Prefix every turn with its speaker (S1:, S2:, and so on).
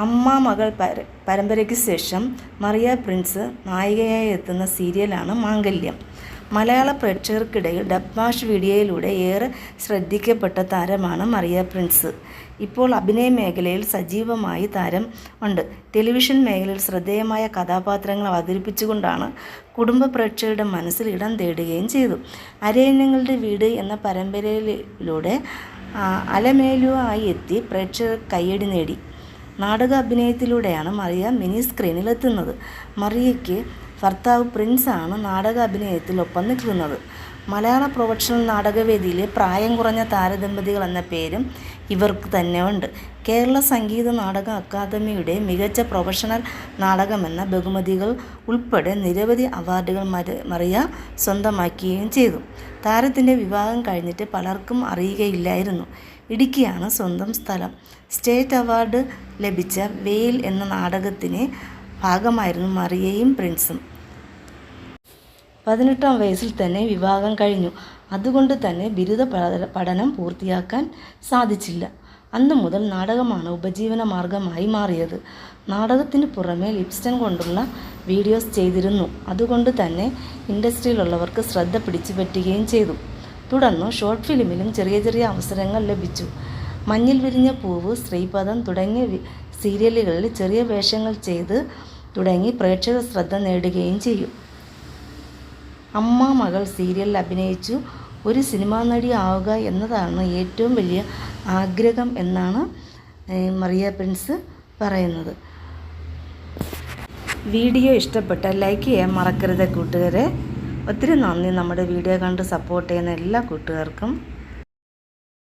S1: അമ്മ മകൾ പര പരമ്പരയ്ക്ക് ശേഷം മറിയ പ്രിൻസ് നായികയായി എത്തുന്ന സീരിയലാണ് മാംഗല്യം. മലയാള പ്രേക്ഷകർക്കിടയിൽ ഡബ്മാഷ് വീഡിയോയിലൂടെ ഏറെ ശ്രദ്ധിക്കപ്പെട്ട താരമാണ് മറിയ പ്രിൻസ്. ഇപ്പോൾ അഭിനയ മേഖലയിൽ സജീവമായി താരം ഉണ്ട്. ടെലിവിഷൻ മേഖലയിൽ ശ്രദ്ധേയമായ കഥാപാത്രങ്ങൾ അവതരിപ്പിച്ചുകൊണ്ടാണ് കുടുംബ പ്രേക്ഷകരുടെ മനസ്സിൽ ഇടം തേടുകയും ചെയ്തു. അരയന്നങ്ങളുടെ വീട് എന്ന പരമ്പരയിലൂടെ അലമേലുവായി എത്തി പ്രേക്ഷകർ കയ്യടി നേടി. നാടക അഭിനയത്തിലൂടെയാണ് മറിയ മിനി സ്ക്രീനിൽ എത്തുന്നത് മറിയയ്ക്ക് ഭർത്താവ് പ്രിൻസാണ് നാടക അഭിനയത്തിൽ ഒപ്പം നിൽക്കുന്നത്. മലയാള പ്രൊഫഷണൽ നാടകവേദിയിലെ പ്രായം കുറഞ്ഞ താരദമ്പതികൾ എന്ന പേരും ഇവർക്ക് തന്നെ ഉണ്ട് കേരള സംഗീത നാടക അക്കാദമിയുടെ മികച്ച പ്രൊഫഷണൽ നാടകമെന്ന ബഹുമതികൾ ഉൾപ്പെടെ നിരവധി അവാർഡുകൾ മറിയ സ്വന്തമാക്കുകയും ചെയ്തു. താരത്തിന്റെ വിവാഹം കഴിഞ്ഞിട്ട് പലർക്കും അറിയുകയില്ലായിരുന്നു. ഇടുക്കിയാണ് സ്വന്തം സ്ഥലം. സ്റ്റേറ്റ് അവാർഡ് ലഭിച്ച വെയിൽ എന്ന നാടകത്തിന് ഭാഗമായിരുന്നു മറിയയും പ്രിൻസും. പതിനെട്ടാം വയസ്സിൽ തന്നെ വിവാഹം കഴിഞ്ഞു. അതുകൊണ്ട് തന്നെ ബിരുദ പഠനം പൂർത്തിയാക്കാൻ സാധിച്ചില്ല. അന്നു മുതൽ നാടകമാണ് ഉപജീവന മാർഗമായി മാറിയത്. നാടകത്തിന് പുറമെ ലിപ്സ്റ്റൺ കൊണ്ടുള്ള വീഡിയോസ് ചെയ്തിരുന്നു. അതുകൊണ്ട് തന്നെ ഇൻഡസ്ട്രിയിലുള്ളവർക്ക് ശ്രദ്ധ പിടിച്ചു പറ്റുകയും ചെയ്തു. തുടർന്ന് ഷോർട്ട് ഫിലിമിലും ചെറിയ ചെറിയ അവസരങ്ങൾ ലഭിച്ചു. മഞ്ഞിൽ വിരിഞ്ഞ പൂവ് ശ്രീപദം തുടങ്ങിയ സീരിയലുകളിൽ ചെറിയ വേഷങ്ങൾ ചെയ്ത് തുടങ്ങി പ്രേക്ഷക ശ്രദ്ധ നേടുകയും ചെയ്യും. അമ്മ മകൾ സീരിയലിൽ അഭിനയിച്ചു. ഒരു സിനിമാ നടി ആവുക എന്നതാണ് ഏറ്റവും വലിയ ആഗ്രഹം എന്നാണ് മറിയ പ്രിൻസ് പറയുന്നത്. വീഡിയോ ഇഷ്ടപ്പെട്ട ലൈക്ക് ചെയ്യാൻ മറക്കരുത് കൂട്ടുകാരെ. ഒത്തിരി നന്ദി. നമ്മുടെ വീഡിയോ കണ്ട് സപ്പോർട്ട് ചെയ്യുന്ന എല്ലാ കൂട്ടുകാർക്കും.